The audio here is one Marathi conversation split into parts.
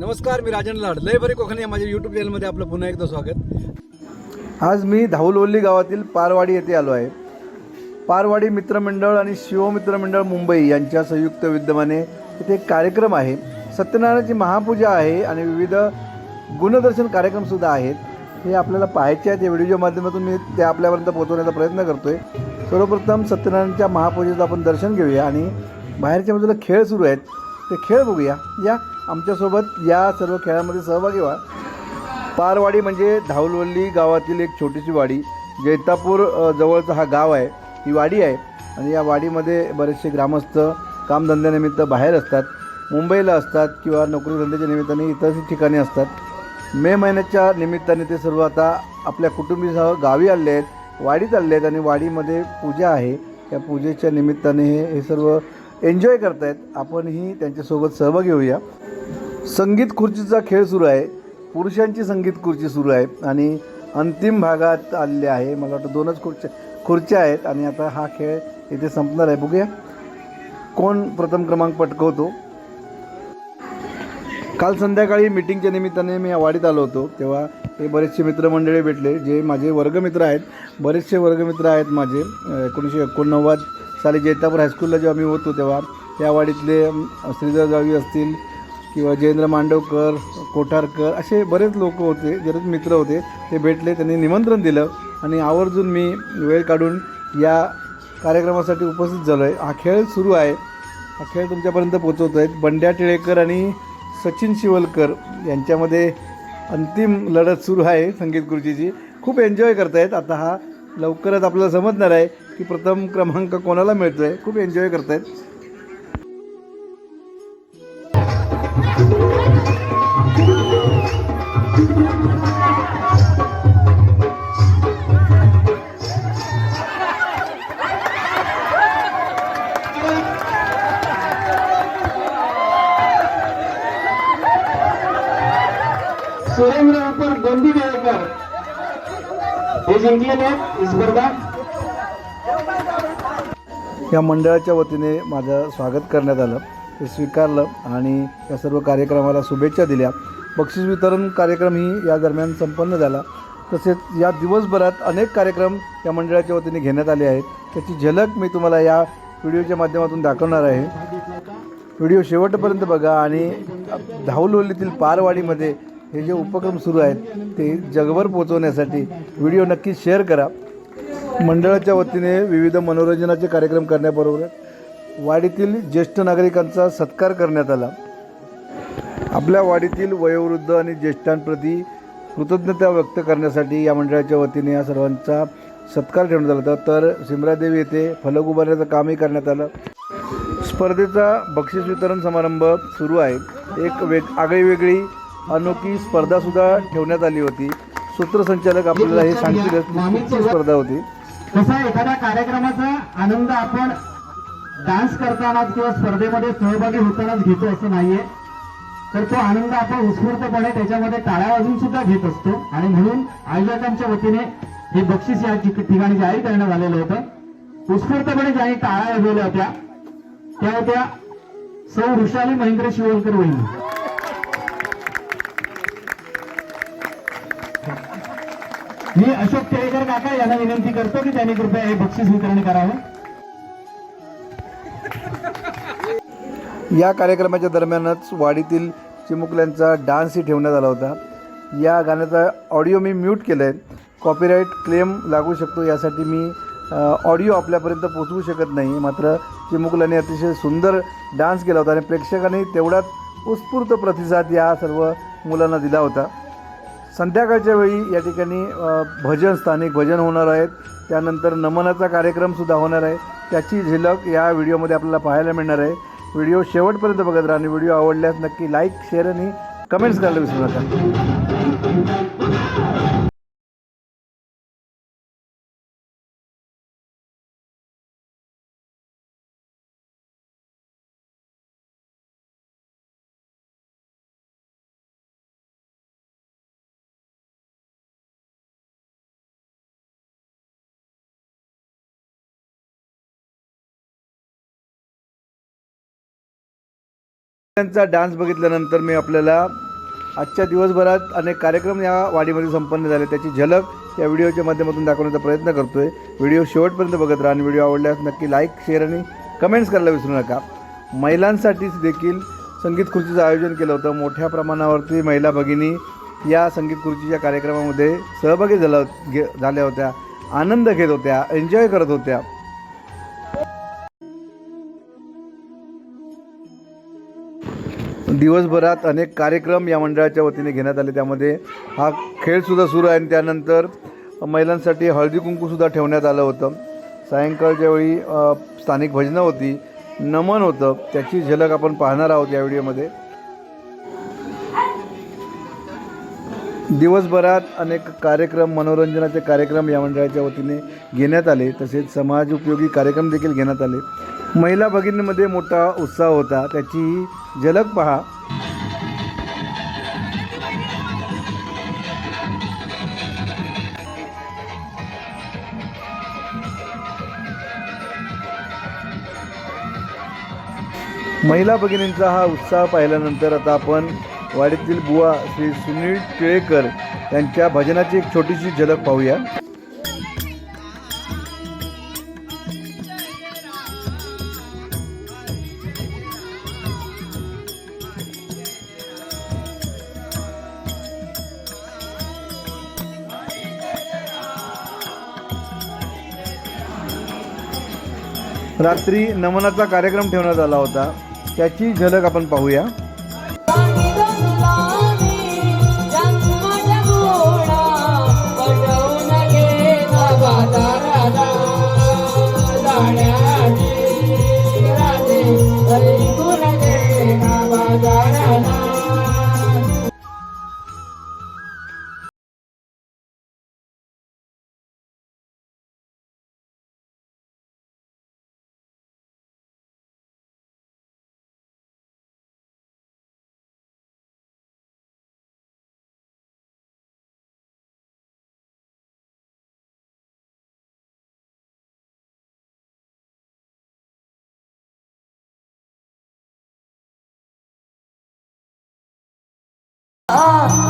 नमस्कार मी राजन लाड. लय बरे कोकणी या माझ्या यूट्यूब चॅनलमध्ये आपलं पुन्हा एकदा स्वागत. आज मी धाऊलवल्ली गावातील पारवाडी येथे आलो आहे. पारवाडी मित्रमंडळ आणि शिवमित्रमंडळ मुंबई यांच्या संयुक्त विद्यमाने इथे एक कार्यक्रम आहे. सत्यनारायणाची महापूजा आहे आणि विविध गुणदर्शन कार्यक्रमसुद्धा आहेत. हे आपल्याला पाहायचे आहेत. या व्हिडिओच्या माध्यमातून मी ते आपल्यापर्यंत पोहोचवण्याचा प्रयत्न करतो आहे सर्वप्रथम सत्यनारायणच्या महापूजेचं आपण दर्शन घेऊया आणि बाहेरच्या बाजूला खेळ सुरू आहेत. ते खेळ बघूया. या आमच्यासोबत या सर्व खेळामध्ये सहभागी व्हा. पारवाडी म्हणजे धावलवल्ली गावातील एक छोटीशी वाडी. जैतापूर जवळचा जवळचं हा गाव आहे. ही वाडी आहे. आणि या वाडीमध्ये बरेचसे ग्रामस्थ कामधंद्यानिमित्त बाहेर असतात. मुंबईला असतात किंवा नोकरीधंद्याच्या निमित्ताने इतरही ठिकाणी असतात. मे महिन्याच्या निमित्ताने ते सर्व आता आपल्या कुटुंबीसह गावी आले आहेत वाडीत आले आहेत आणि वाडीमध्ये पूजा आहे. या पूजेच्या निमित्ताने हे हे सर्व एन्जॉय करतायत. आपणही त्यांच्यासोबत सहभागी होऊया. संगीत खुर्चीचा खेळ सुरू आहे. पुरुषांची संगीत खुर्ची सुरू आहे. आणि अंतिम भागात आलेले आहे. मला वाटतं दोनच खुर्च्या खुर्च्या आहेत. आणि आता हा खेळ इथे संपणार आहे. बघूया. कोण प्रथम क्रमांक पटकवतो? काल संध्याकाळी मिटिंगच्या निमित्ताने मी वाडीत आलो होतो. तेव्हा हे बरेचसे मित्रमंडळी भेटले जे माझे वर्गमित्र आहेत. बरेचसे वर्गमित्र आहेत माझे. एकोणीसशे एकोणनव्वद साली जैतापूर हायस्कूलला जेव्हा मी होतो तेव्हा त्या वाडीतले श्रीधर जावी असतील किंवा जयेंद्र मांडवकर कोठारकर असे बरेच लोक होते बरेच मित्र होते ते भेटले त्यांनी निमंत्रण दिलं आणि आवर्जून मी वेळ काढून या कार्यक्रमासाठी उपस्थित झालो आहे हा खेळ सुरू आहे. हा खेळ तुमच्यापर्यंत पोचवतो आहेत बंड्या टिळेकर आणि सचिन शिवलकर यांच्यामध्ये अंतिम लढत सुरू आहे संगीत खुर्चीची खूप एन्जॉय करतायत. आता हा लवकरच आपल्याला समजणार आहे की प्रथम क्रमांक कोणाला मिळतो आहे खूप एन्जॉय करतायत. सुरेंद्र उपर गोंदी वेळेकर हे जिंकलेले आहेत स्पर्धा या मंडळाच्या वतीने माझं स्वागत करण्यात आलं. ते स्वीकारलं आणि या सर्व कार्यक्रमाला शुभेच्छा दिल्या. बक्षीस वितरण कार्यक्रमही या दरम्यान संपन्न झाला. तसेच या दिवसभरात अनेक कार्यक्रम या मंडळाच्या वतीने घेण्यात आले आहेत. त्याची झलक मी तुम्हाला या व्हिडिओच्या माध्यमातून दाखवणार आहे. व्हिडिओ शेवटपर्यंत बघा आणि धावलोलीतील पारवाडीमध्ये हे जे उपक्रम सुरू आहेत ते जगभर पोहोचवण्यासाठी व्हिडिओ नक्की शेअर करा. मंडळाच्या वतीने विविध मनोरंजनाचे कार्यक्रम करण्याबरोबर वाडीतील ज्येष्ठ नागरिकांचा सत्कार करण्यात आला. आपल्या वाडीतील वयोवृद्ध आणि ज्येष्ठांप्रती कृतज्ञता व्यक्त करण्यासाठी या मंडळाच्या वतीने या सर्वांचा सत्कार ठेवण्यात आला होता. तर सिमरादेवी येथे फलक उभारण्याचं कामही करण्यात आलं. स्पर्धेचा बक्षीस वितरण समारंभ सुरू आहे. एक वेग आगळीवेगळी अनोखी स्पर्धासुद्धा ठेवण्यात आली होती. सूत्रसंचालक आपल्याला हे कुठची स्पर्धा होती. तसा एखाद्या कार्यक्रमाचा आनंद आपण डान्स करतानाच किंवा स्पर्धेमध्ये सहभागी होतानाच घेतो असं नाहीये. तर तो आनंद आपण उत्स्फूर्तपणे त्याच्यामध्ये टाळ्या वाजून सुद्धा घेत असतो. आणि म्हणून आयोजकांच्या वतीने हे बक्षीस या ठिकाणी जाहीर करण्यात आलेलं होतं. उत्स्फूर्तपणे ज्यांनी टाळ्या वाजवल्या होत्या त्या होत्या सौ वृषाली महेंद्र शिवलकर वहिनी. मी अशोक टिळेकर काका यांना विनंती करतो की त्यांनी कृपया हे बक्षीस वितरण करावं. या कार्यक्रमाच्या दरम्यानच वाडीतील चिमुकल्यांचा डान्सही ठेवण्यात आला होता. या गाण्याचा ऑडिओ मी म्यूट केलं आहे कॉपीराईट क्लेम लागू शकतो यासाठी मी ऑडिओ आपल्यापर्यंत पोचवू शकत नाही. मात्र चिमुकल्यांनी अतिशय सुंदर डान्स केला होता आणि प्रेक्षकांनी तेवढाच उत्स्फूर्त प्रतिसाद या सर्व मुलांना दिला होता. संध्याकाळच्या वेळी या ठिकाणी भजन स्थानिक भजन होणार आहेत. त्यानंतर नमनाचा कार्यक्रमसुद्धा होणार आहे. त्याची झलक या व्हिडिओमध्ये आपल्याला पाहायला मिळणार आहे. व्हिडिओ शेवटपर्यंत बघत राहा आणि व्हिडिओ आवडल्यास नक्की लाईक शेअर आणि कमेंट्स करायला विसरू नका. त्यांचा डान्स बघितल्यानंतर मी आपल्याला आजच्या दिवसभरात अनेक कार्यक्रम या वाडीमध्ये संपन्न झाले. त्याची झलक या व्हिडिओच्या माध्यमातून दाखवण्याचा प्रयत्न करतो आहे व्हिडिओ शेवटपर्यंत बघत राहा आणि व्हिडिओ आवडल्यास नक्की लाईक शेअर आणि कमेंट्स करायला विसरू नका. महिलांसाठीच देखील संगीत खुर्चीचं आयोजन केलं होतं. मोठ्या प्रमाणावरती महिला भगिनी या संगीत खुर्चीच्या कार्यक्रमामध्ये सहभागी झाला घे झाल्या होत्या. आनंद घेत होत्या. एन्जॉय करत होत्या. दिवसभरात अनेक कार्यक्रम या मंडळाच्या वतीने घेण्यात आले. त्यामध्ये हा खेळसुद्धा सुरू आहे आणि त्यानंतर महिलांसाठी हळदी कुंकूसुद्धा ठेवण्यात आलं होतं. सायंकाळच्या वेळी स्थानिक भजनं होती नमन होतं. त्याची झलक आपण पाहणार आहोत या व्हिडिओमध्ये. दिवसभरात अनेक कार्यक्रम मनोरंजनाचे कार्यक्रम या मंडळाच्या वतीने घेण्यात आले. तसेच समाज उपयोगी कार्यक्रम देखील घेण्यात आले. महिला भगिनींमध्ये मोठा उत्साह होता. त्याची झलक पहा. महिला भगिनींचा हा उत्साह पाहिल्यानंतर आता आपण वाडीतील बुवा श्री सुनील टिळेकर यांच्या भजनाची एक छोटीशी झलक पाहूया. रात्री नमनाचा कार्यक्रम ठेवण्यात आला होता. त्याची झलक आपण पाहूया. 啊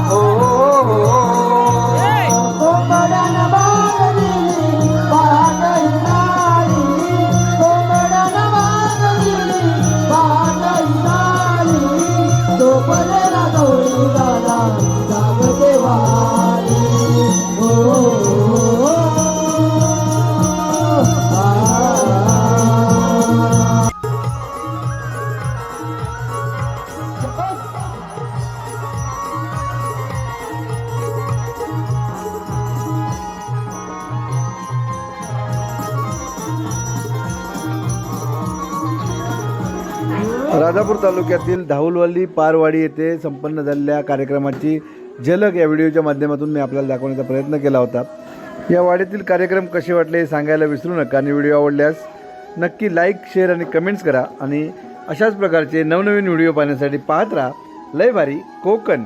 राजापूर तालुक्यातील धाऊलवाली पारवाडी येथे संपन्न झालेल्या कार्यक्रमाची झलक या व्हिडिओच्या माध्यमातून मी आपल्याला दाखवण्याचा प्रयत्न केला होता. या वाडीतील कार्यक्रम कसे वाटले हे सांगायला विसरू नका आणि व्हिडिओ आवडल्यास नक्की लाईक शेअर आणि कमेंट्स करा आणि अशाच प्रकारचे नवनवीन व्हिडिओ पाहण्यासाठी पाहत राहा. लय भारी कोकण.